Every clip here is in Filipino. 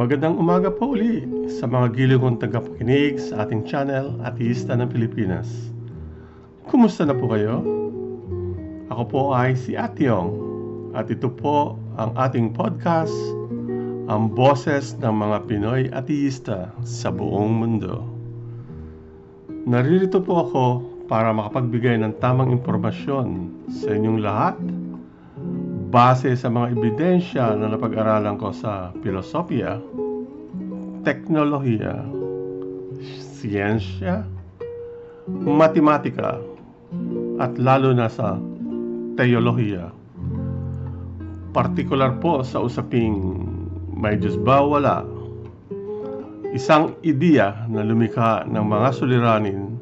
Magandang umaga po uli sa mga giliw kong tagapakinig sa ating channel Ateista ng Pilipinas. Kumusta na po kayo? Ako po ay si Atyong at ito po ang ating podcast, ang boses ng mga Pinoy ateista sa buong mundo. Naririto po ako para makapagbigay ng tamang impormasyon sa inyong lahat base sa mga ebidensya na napag-aralan ko sa filosofiya, teknolohiya, siyensya, matematika, at lalo na sa teolohiya. Partikular po sa usaping may Diyos ba wala, isang ideya na lumikha ng mga suliranin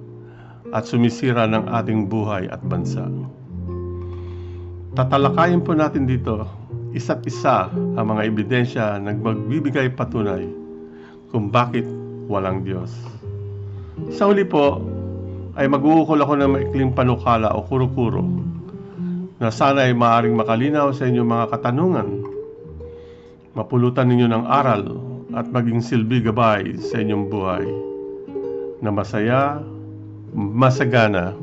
at sumisira ng ating buhay at bansa. Tatalakayin po natin dito isa't isa ang mga ebidensya na magbibigay patunay kung bakit walang Diyos. Sa huli po ay mag-uukol ako ng maikling panukala o kuro-kuro na sana ay maaring makalinaw sa inyong mga katanungan, mapulutan ninyo ng aral at maging silbi gabay sa inyong buhay na masaya, masagana,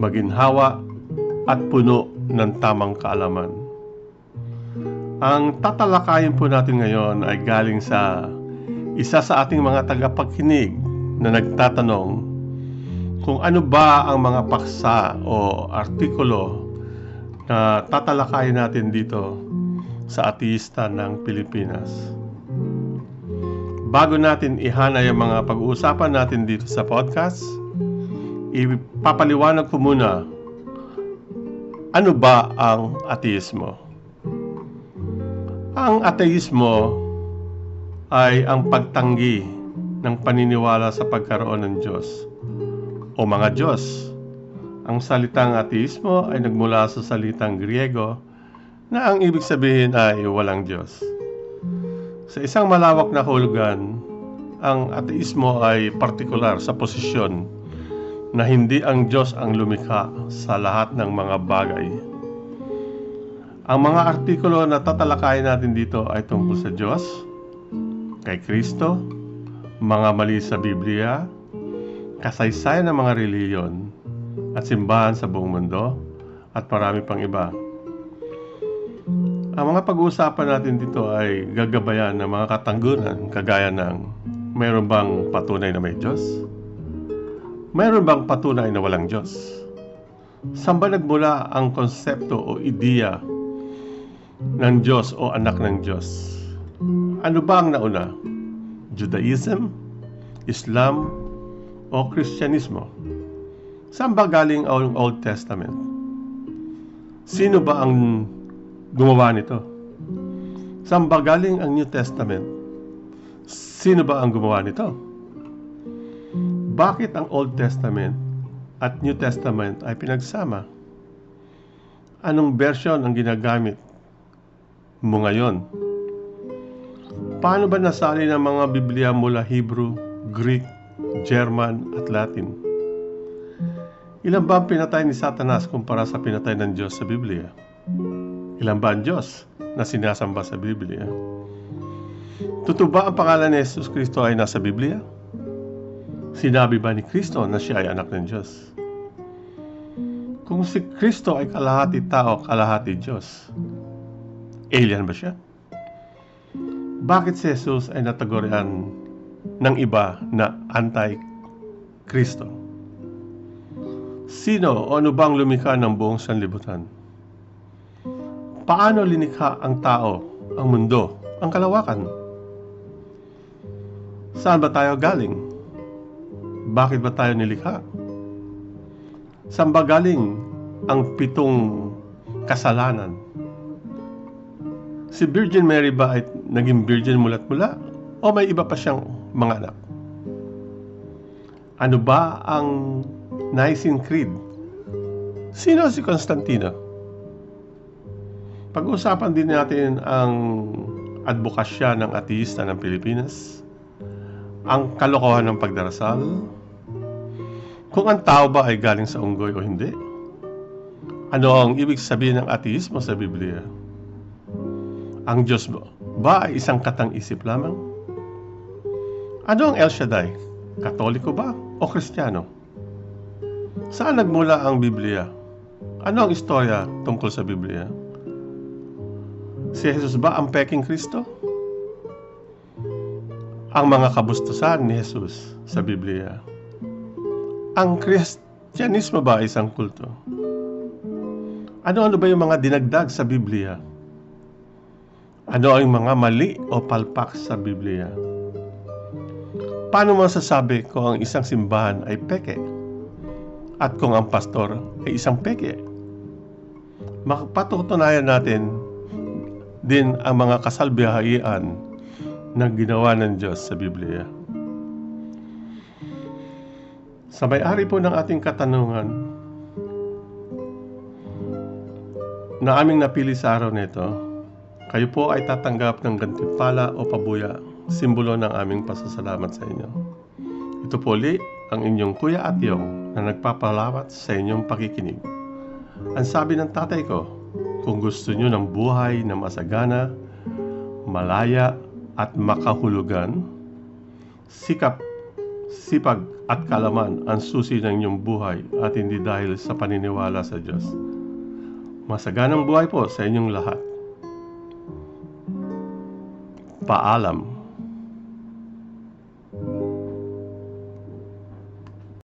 maginhawa at puno ng tamang kaalaman. Ang tatalakayin po natin ngayon ay galing sa isa sa ating mga tagapagkinig na nagtatanong kung ano ba ang mga paksa o artikulo na tatalakayin natin dito sa ateista ng Pilipinas. Bago natin ihanay ang mga pag-uusapan natin dito sa podcast, ipapaliwanag ko muna ano ba ang ateismo? Ang ateismo ay ang pagtanggi ng paniniwala sa pagkaroon ng Diyos o mga Diyos. Ang salitang ateismo ay nagmula sa salitang Griego na ang ibig sabihin ay walang Diyos. Sa isang malawak na hulugan, ang ateismo ay partikular sa posisyon na hindi ang Diyos ang lumikha sa lahat ng mga bagay. Ang mga artikulo na tatalakayin natin dito ay tungkol sa Diyos, kay Kristo, mga mali sa Biblia, kasaysayan ng mga reliyon, at simbahan sa buong mundo, at marami pang iba. Ang mga pag-uusapan natin dito ay gagabayan ng mga katangguran kagaya ng mayroon bang patunay na may Diyos? Mayroon bang patunay na walang Diyos? Saan ba nagmula ang konsepto o ideya ng Diyos o anak ng Diyos? Ano ba ang nauna? Judaism, Islam, o Kristyanismo? Saan ba galing ang Old Testament? Sino ba ang gumawa nito? Saan ba galing ang New Testament? Sino ba ang gumawa nito? bakit ang Old Testament at New Testament ay pinagsama? Anong version ang ginagamit mo ngayon? Paano ba nasali ng mga Biblia mula Hebrew, Greek, German at Latin? Ilan ba ang pinatay ni Satanas kumpara sa pinatay ng Diyos sa Biblia? Ilan ba ang Diyos na sinasamba sa Biblia? Totoo ba ang pangalan ni Jesus Kristo ay nasa Biblia? Sinabi ba ni Kristo na siya ay anak ng Diyos? Kung si Kristo ay kalahati tao, kalahati Diyos, alien ba siya? Bakit si Jesus ay natagurian ng iba na anti-Kristo? Sino o ano bang lumikha ng buong sanlibutan? Paano linikha ang tao, ang mundo, ang kalawakan? Saan ba tayo galing? Bakit ba tayo nilikha? Saan ba galing ang pitong kasalanan? Si Virgin Mary ba ay naging virgin mulat mula? O may iba pa siyang mga anak? Ano ba ang Nicene Creed? Sino si Constantino? Pag-usapan din natin ang advokasya ng ateista ng Pilipinas, ang kalokohan ng pagdarasal, kung ang tao ba ay galing sa unggoy o hindi? Ano ang ibig sabihin ng ateismo sa Biblia? Ang Diyos ba ay isang katang-isip lamang? Ano ang El Shaddai? Katoliko ba o Kristiyano? Saan nagmula ang Biblia? Ano ang istorya tungkol sa Biblia? Si Jesus ba ang peking Kristo? Ang mga kabustusan ni Jesus sa Biblia. Ang Kristyanismo ba ay isang kulto? Ano-ano ba yung mga dinagdag sa Biblia? Ano ang mga mali o palpak sa Biblia? Paano masasabi kung ang isang simbahan ay peke? At kung ang pastor ay isang peke? Makapatutunayan natin din ang mga kasalbihaian na ginawa ng Diyos sa Biblia. Sa may-ari po ng ating katanungan na aming napili sa araw nito, kayo po ay tatanggap ng gantimpala o pabuya, simbolo ng aming pasasalamat sa inyo. Ito po ulit ang inyong Kuya at Yong na nagpapalawat sa inyong pakikinig. Ang sabi ng tatay ko, kung gusto nyo ng buhay na masagana, malaya at makahulugan, sikap, sipag at kalaman ang susi ng inyong buhay at hindi dahil sa paniniwala sa Diyos. Masaganang buhay po sa inyong lahat. Paalam.